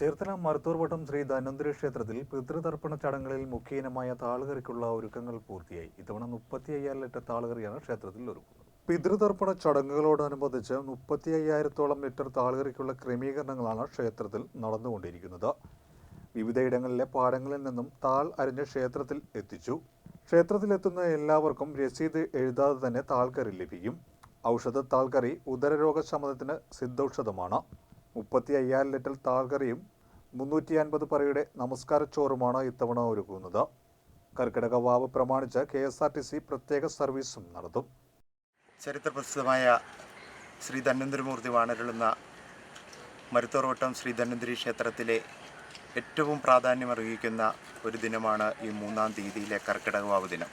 ചേർത്തല മർത്തൂർവട്ടം ശ്രീ ധന്വന്തരി ക്ഷേത്രത്തിൽ പിതൃതർപ്പണ ചടങ്ങുകളിൽ മുഖ്യനമായ താളുകറിക്കുള്ള ഒരുക്കങ്ങൾ പൂർത്തിയായി. ഇത്തവണ മുപ്പത്തി അയ്യായിരം ലിറ്റർ താളുകറിയാണ് ക്ഷേത്രത്തിൽ ഒരുക്കുന്നത്. പിതൃതർപ്പണ ചടങ്ങുകളോടനുബന്ധിച്ച് മുപ്പത്തി അയ്യായിരത്തോളം ലിറ്റർ താളുകറിക്കുള്ള ക്രമീകരണങ്ങളാണ് ക്ഷേത്രത്തിൽ നടന്നുകൊണ്ടിരിക്കുന്നത്. വിവിധയിടങ്ങളിലെ പാടങ്ങളിൽ നിന്നും താൾ അരിഞ്ഞ് ക്ഷേത്രത്തിൽ എത്തിച്ചു. ക്ഷേത്രത്തിലെത്തുന്ന എല്ലാവർക്കും രസീത് എഴുതാതെ തന്നെ താൾക്കറി ലഭിക്കും. ഔഷധ താൾക്കറി ഉദരരോഗ ശമനത്തിന് സിദ്ധൌഷധമാണ്. മുപ്പത്തി അയ്യായിരം ലിറ്റർ താൽക്കറിയും മുന്നൂറ്റി അൻപത് പറയുടെ നമസ്കാരച്ചോറുമാണ് ഇത്തവണ ഒരുക്കുന്നത്. കർക്കിടക വാവ് പ്രമാണിച്ച് K S R T C പ്രത്യേക സർവീസും നടത്തും. ചരിത്രപ്രസിദ്ധമായ ശ്രീ ധന്വന്തരമൂർത്തി വാണരുളുന്ന മരുത്തോർവട്ടം ശ്രീ ധന്വന്തരി ക്ഷേത്രത്തിലെ ഏറ്റവും പ്രാധാന്യമർഹിക്കുന്ന ഒരു ദിനമാണ് ഈ മൂന്നാം തീയതിയിലെ കർക്കിടകവാവ് ദിനം.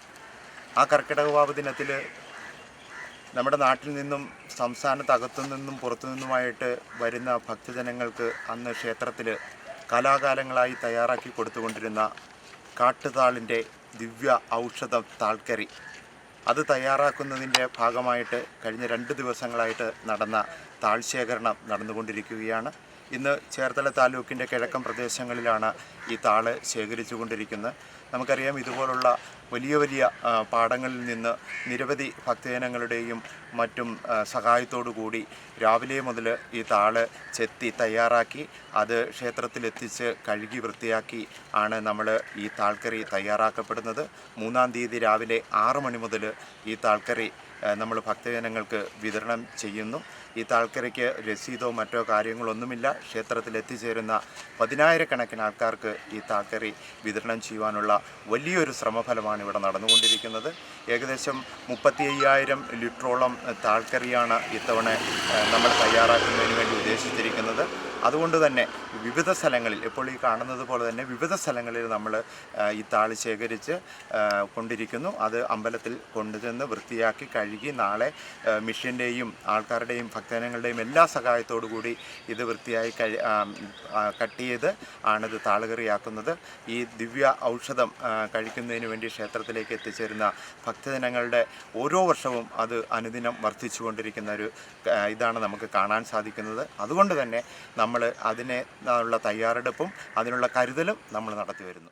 ആ കർക്കിടകവാവ് ദിനത്തിൽ നമ്മുടെ നാട്ടിൽ നിന്നും സംസ്ഥാനത്തകത്തു നിന്നും പുറത്തു നിന്നുമായിട്ട് വരുന്ന ഭക്തജനങ്ങൾക്ക് അന്ന് ക്ഷേത്രത്തിൽ കലാകാലങ്ങളായി തയ്യാറാക്കി കൊടുത്തുകൊണ്ടിരുന്ന കാട്ടുതാളിന്റെ ദിവ്യ ഔഷധ താൾക്കറി. അത് തയ്യാറാക്കുന്നതിന്റെ ഭാഗമായിട്ട് കഴിഞ്ഞ രണ്ട് ദിവസങ്ങളായിട്ട് നടന്ന താൾശേഖരണം നടന്നുകൊണ്ടിരിക്കുകയാണ്. ഇന്ന് ചേർത്തല താലൂക്കിന്റെ കിഴക്കൻ പ്രദേശങ്ങളിലാണ് ഈ താൾ ശേഖരിച്ചു കൊണ്ടിരിക്കുന്നത് നമുക്കറിയാം ഇതുപോലുള്ള വലിയ വലിയ പാടങ്ങളിൽ നിന്ന് നിരവധി ഭക്തജനങ്ങളുടെയും മറ്റും സഹായത്തോടു കൂടി രാവിലെ മുതൽ ഈ താൾ ചെത്തി തയ്യാറാക്കി അത് ക്ഷേത്രത്തിലെത്തിച്ച് കഴുകി വൃത്തിയാക്കി ആണ് നമ്മൾ ഈ താൾക്കറി തയ്യാറാക്കപ്പെടുന്നത്. മൂന്നാം തീയതി രാവിലെ ആറ് മണി മുതൽ ഈ താൾക്കറി നമ്മൾ ഭക്തജനങ്ങൾക്ക് വിതരണം ചെയ്യുന്നു. ഈ താൽക്കരയ്ക്ക് രസീതോ മറ്റോ കാര്യങ്ങളൊന്നുമില്ല. ക്ഷേത്രത്തിൽ എത്തിച്ചേരുന്ന പതിനായിരക്കണക്കിന് ആൾക്കാർക്ക് ഈ താൽക്കറി വിതരണം ചെയ്യുവാനുള്ള വലിയൊരു ശ്രമഫലമാണ് ഇവിടെ നടന്നുകൊണ്ടിരിക്കുന്നത്. ഏകദേശം മുപ്പത്തി അയ്യായിരം ലിറ്ററോളം താൽക്കറിയാണ് ഇത്തവണ നമ്മൾ തയ്യാറാക്കുന്നതിന് വേണ്ടി ഉദ്ദേശിച്ചിരിക്കുന്നത്. അതുകൊണ്ട് തന്നെ വിവിധ സ്ഥലങ്ങളിൽ ഇപ്പോൾ ഈ കാണുന്നത് പോലെ തന്നെ വിവിധ സ്ഥലങ്ങളിൽ നമ്മൾ ഈ താൾ ശേഖരിച്ച് കൊണ്ടിരിക്കുന്നു. അത് അമ്പലത്തിൽ കൊണ്ടുചെന്ന് വൃത്തിയാക്കി കഴുകി നാളെ മിഷ്യന്റെയും ആൾക്കാരുടെയും ഭക്തജനങ്ങളുടെയും എല്ലാ സഹായത്തോടു കൂടി ഇത് വൃത്തിയായി കഴി കട്ട് ചെയ്ത് ആണിത് താളുകറിയാക്കുന്നത്. ഈ ദിവ്യ ഔഷധം കഴിക്കുന്നതിന് വേണ്ടി ക്ഷേത്രത്തിലേക്ക് എത്തിച്ചേരുന്ന ഭക്തജനങ്ങളുടെ ഓരോ വർഷവും അത് അനുദിനം വർദ്ധിച്ചുകൊണ്ടിരിക്കുന്ന ഒരു ഇതാണ് നമുക്ക് കാണാൻ സാധിക്കുന്നത്. അതുകൊണ്ട് തന്നെ നമ്മൾ അതിനെ ഉള്ള തയ്യാറെടുപ്പും അതിനുള്ള കരുതലും നമ്മൾ നടത്തി വരുന്നു